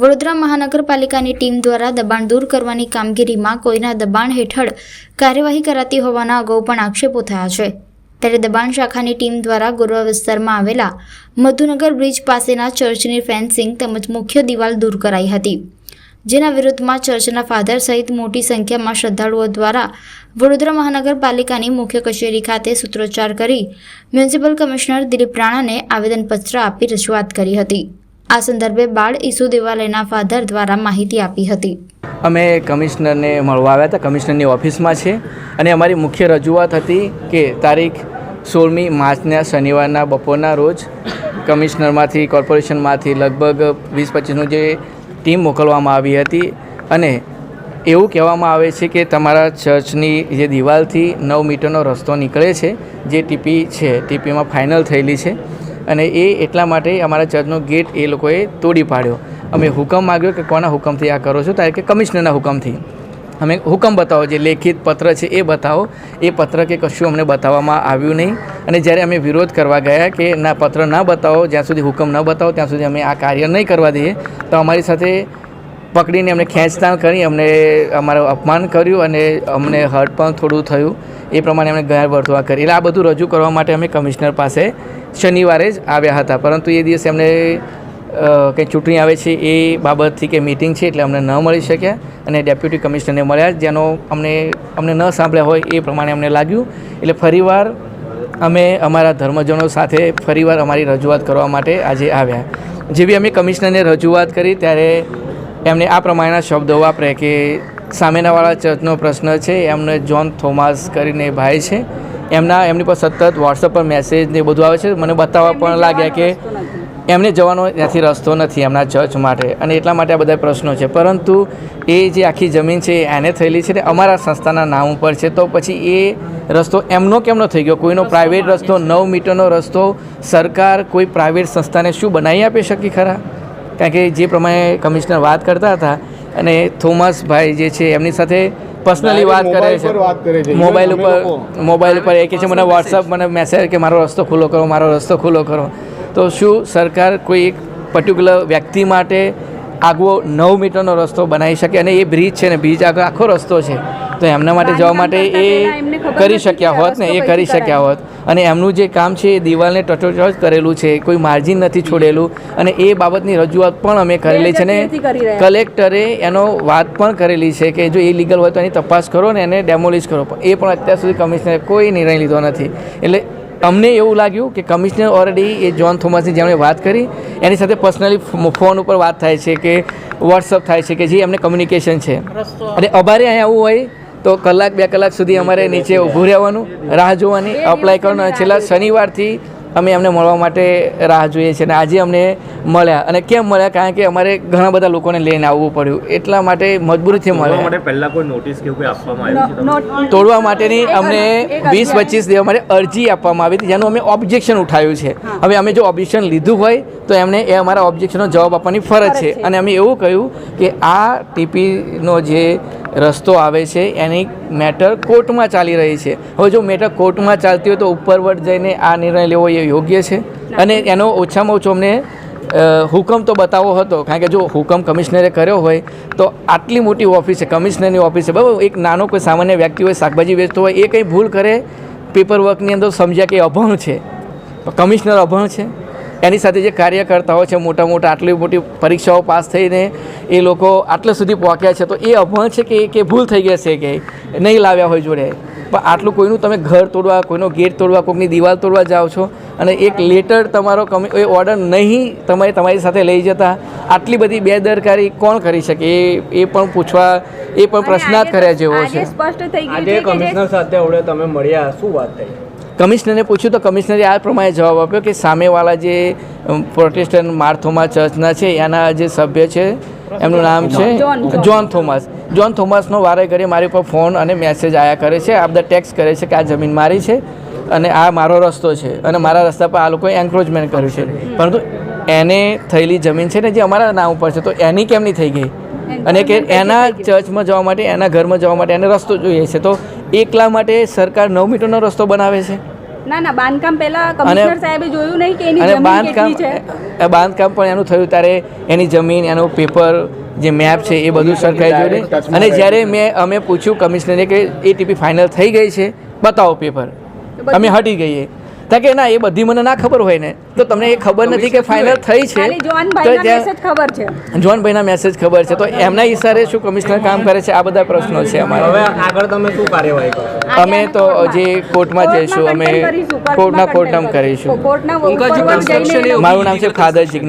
વડોદરા મહાનગરપાલિકાની ટીમ દ્વારા દબાણ દૂર કરવાની કામગીરીમાં કોઈના દબાણ હેઠળ કાર્યવાહી કરાતી હોવાના અગાઉ પણ આક્ષેપો થયા છે. ત્યારે દબાણ શાખાની ટીમ દ્વારા ગોરવા વિસ્તારમાં આવેલા મધુનગર બ્રિજ પાસેના ચર્ચની ફેન્સિંગ તેમજ મુખ્ય દિવાલ દૂર કરાઈ હતી. જેના વિરુદ્ધમાં ચર્ચના ફાધર સહિત મોટી સંખ્યામાં શ્રદ્ધાળુઓ દ્વારા વડોદરા મહાનગરપાલિકાની મુખ્ય કચેરી ખાતે સૂત્રોચ્ચાર કરી મ્યુનિસિપલ કમિશનર દિલીપ રાણાને આવેદનપત્ર આપી રજૂઆત કરી હતી. આ સંદર્ભે બાળ ઈસુ દેવાલયના ફાધર દ્વારા માહિતી આપી હતી. અમે કમિશનરને મળવા આવ્યા હતા. કમિશનરની ઓફિસમાં છે અને અમારી મુખ્ય રજૂઆત હતી કે તારીખ સોળમી માર્ચના શનિવારના બપોરના રોજ કમિશનરમાંથી, કોર્પોરેશનમાંથી લગભગ વીસ પચીસનું જે ટીમ મોકલવામાં આવી હતી અને એવું કહેવામાં આવે છે કે તમારા ચર્ચની જે દિવાલથી નવ મીટરનો રસ્તો નીકળે છે, જે ટીપી છે, ટીપીમાં ફાઇનલ થયેલી છે. અને એ એટલા માટે અમારા ચર્ચનો ગેટ એ લોકોએ તોડી પાડ્યો. અમે હુકમ માગ્યો કે કોના હુકમથી આ કરો છો? ત્યારે કે કમિશનરના હુકમથી. અમે હુકમ બતાવો, જે લેખિત પત્ર છે એ બતાવો. એ પત્ર કે કશું અમને બતાવવામાં આવ્યું નહીં. અને જ્યારે અમે વિરોધ કરવા ગયા કે ના, પત્ર ના બતાવો, જ્યાં સુધી હુકમ ન બતાવો, ત્યાં સુધી અમે આ કાર્ય નહીં કરવા દઈએ, તો અમારી સાથે પકડીને અમને ખેંચતાણ કરી, અમને અમારું અપમાન કર્યું અને અમને હર્ટ પણ થોડું થયું. એ પ્રમાણે અમને ગયા વર્તવા કરી. એટલે આ બધું રજૂ કરવા માટે અમે કમિશનર પાસે શનિવારે જ આવ્યા હતા. પરંતુ એ દિવસે અમને કંઈ ચૂંટણી આવે છે એ બાબતથી કે મિટિંગ છે એટલે અમને ન મળી શક્યા અને ડેપ્યુટી કમિશનરને મળ્યા. જેનો અમને અમને ન સાંભળ્યા હોય એ પ્રમાણે અમને લાગ્યું. એટલે ફરીવાર અમે અમારા ધર્મજનો સાથે ફરીવાર અમારી રજૂઆત કરવા માટે આજે આવ્યા. જેવી અમે કમિશનરને રજૂઆત કરી ત્યારે એમને આ પ્રમાણેના શબ્દો વાપરે કે સામેનાવાળા ચર્ચનો પ્રશ્ન છે એમને જોન થોમાસ કરીને ભાઈ છે. એમના એમની પર સતત વોટ્સઅપ પર મેસેજ ને બધું આવે છે. મને બતાવવા પણ લાગ્યા કે એમને જવાનો ત્યાંથી રસ્તો નથી એમના ચર્ચ માટે. અને એટલા માટે આ બધા પ્રશ્નો છે. પરંતુ એ જે આખી જમીન છે એ એને થયેલી છે ને અમારા સંસ્થાના નામ ઉપર છે. તો પછી એ રસ્તો એમનો કેમનો થઈ ગયો? કોઈનો પ્રાઇવેટ રસ્તો નવ મીટરનો રસ્તો સરકાર કોઈ પ્રાઇવેટ સંસ્થાને શું બનાવી આપી શકી ખરા? કારણ કે જે પ્રમાણે કમિશનર વાત કરતા હતા અને થોમસભાઈ જે છે એમની સાથે પર્સનલી વાત કરે છે. મોબાઈલ ઉપર મોબાઈલ ઉપર એ કહે છે મને વોટ્સઅપ મને મેસેજ કે મારો રસ્તો ખુલ્લો કરો મારો રસ્તો ખુલ્લો કરો. તો શું સરકાર કોઈ એક પર્ટિક્યુલર વ્યક્તિ માટે આગવો નવ મીટરનો રસ્તો બનાવી શકે? અને એ બ્રિજ છે ને બ્રિજ આગળ આખો રસ્તો છે. તો એમના માટે જવા માટે એ કરી શક્યા હોત ને એ કરી શક્યા હોત. અને એમનું જે કામ છે એ દિવાલને ટચોટચ કરેલું છે કોઈ માર્જિન નથી છોડેલું. અને એ બાબતની રજૂઆત પણ અમે કરેલી છે ને કલેક્ટરે એનો વાત પણ કરેલી છે કે જો એ લીગલ હોય તો એની તપાસ કરો ને એને ડેમોલિશ કરો. પણ એ પણ અત્યાર સુધી કમિશનરે કોઈ નિર્ણય લીધો નથી. એટલે અમને એવું લાગ્યું કે કમિશનર ઓલરેડી એ જોન થોમસની જેમણે વાત કરી એની સાથે પર્સનલી ફોન ઉપર વાત થાય છે કે વોટ્સઅપ થાય છે કે જે એમને કમ્યુનિકેશન છે. અને અમારે અહીંયા આવું હોય તો કલાક બે કલાક સુધી અમારે નીચે ઊભું રહેવાનું રાહ જોવાની અપ્લાય કરવાનું. અને છેલ્લા શનિવારથી અમે એમને મળવા માટે રાહ જોઈએ છીએ અને આજે અમને મળ્યા. અને કેમ મળ્યા? કારણ કે અમારે ઘણા બધા લોકોને લઈને આવવું પડ્યું. એટલા માટે મજબૂરીથી મળ્યા. માટે પહેલા કોઈ નોટિસ કે કોઈ આપવામાં આવ્યું તોડવા માટેની અમને વીસ પચીસ દિવસ માટે અરજી આપવામાં આવી હતી જેનું અમે ઓબ્જેક્શન ઉઠાવ્યું છે. હવે અમે જો ઓબ્જેક્શન લીધું હોય તો એમને એ અમારા ઓબ્જેક્શનનો જવાબ આપવાની ફરજ છે. અને અમે એવું કહ્યું કે આ ટીપીનો જે રસ્તો આવે છે એની મેટર કોર્ટમાં ચાલી રહી છે. હવે જો મેટર કોર્ટમાં ચાલતી હોય તો ઉપરવટ જઈને આ નિર્ણય લેવો એ યોગ્ય છે. અને એનો ઓછામાં ઓછો અમને હુકમ તો બતાવો હતો. કારણ કે જો હુકમ કમિશનરે કર્યો હોય તો આટલી મોટી ઓફિસ છે કમિશનરની ઓફિસ છે. બરાબર એક નાનો કોઈ સામાન્ય વ્યક્તિ હોય શાકભાજી વેચતો હોય એ કંઈ ભૂલ કરે પેપર વર્કની અંદર સમજ્યા કે અભણ છે. કમિશનર અભણ છે. એની સાથે જે કાર્યકર્તાઓ છે મોટા મોટા આટલી મોટી પરીક્ષાઓ પાસ થઈને એ લોકો આટલે સુધી પહોંચ્યા છે તો એ અભણ છે કે કે ભૂલ થઈ ગયા છે કે નહીં લાવ્યા હોય જોડે? પણ આટલું કોઈનું તમે ઘર તોડવા કોઈનો ગેટ તોડવા કોઈની દિવાલ તોડવા જાઓ છો અને એક લેટર તમારો કમી એ ઓર્ડર નહીં તમે તમારી સાથે લઈ જતા આટલી બધી બેદરકારી કોણ કરી શકે? એ એ પણ પૂછવા એ પણ પ્રશ્નાર્થ કર્યા જેવો છે. સ્પષ્ટ થઈ ગયું આજે છે કે જે કમિશનર સાથે હવે તમે મળ્યા શું વાત થઈ? કમિશનરને પૂછ્યું તો કમિશનરે આ પ્રમાણે જવાબ આપ્યો કે સામેવાળા જે પ્રોટેસ્ટન્ટ માર્થોમા ચર્ચના છે એના જે સભ્ય છે એમનું નામ છે જોન. થોમસ જોન થોમસનો વારે ઘડી મારી પર ફોન અને મેસેજ આવ્યા કરે છે. આ બધા ટેક્સ કરે છે કે આ જમીન મારી છે અને આ મારો રસ્તો છે અને મારા રસ્તા પર આ લોકોએ એન્ક્રોચમેન્ટ કર્યું છે. પરંતુ એને થયેલી જમીન છે ને જે અમારા નામ ઉપર છે તો એની કેમ નહીં થઈ ગઈ? અને કે એના ચર્ચમાં જવા માટે એના ઘરમાં જવા માટે એને રસ્તો જોઈએ છે. તો એકલા માટે સરકાર નવ મીટરનો રસ્તો બનાવે છે? ના ના બાંધકામ પહેલા કમિશનર સાહેબે જોયું નહીં કે એની જમીન બાંધકામ કેટલી છે બાંધકામ પણ એનું થયું ત્યારે એની જમીન એનું પેપર જે મેપ છે એ બધું સરખાઈ જોયું અને જ્યારે મેં અમે પૂછ્યું કમિશનરને કે એ ટીપી ફાઇનલ થઈ ગઈ છે? બતાવો પેપર. અમે હટી ગઈએ. તા કે ના એ બધી મને ના ખબર હોય ને. તો તમને એ ખબર નથી કે ફાઇનલ થઈ છે. જોનભાઈના મેસેજ ખબર છે. જોનભાઈના મેસેજ ખબર છે. તો એમના ઈશારે શું કમિશનર કામ કરે છે? આ બધા પ્રશ્નો છે હવે આગળ તમે શું કાર્યવાહી કરો? અમે તો જે કોર્ટમાં જઈશું અમે કોર્ટના કોર્ટમાં કરીશું એ લોકો- મારું નામ છે ફાધર જિગ્નેશ.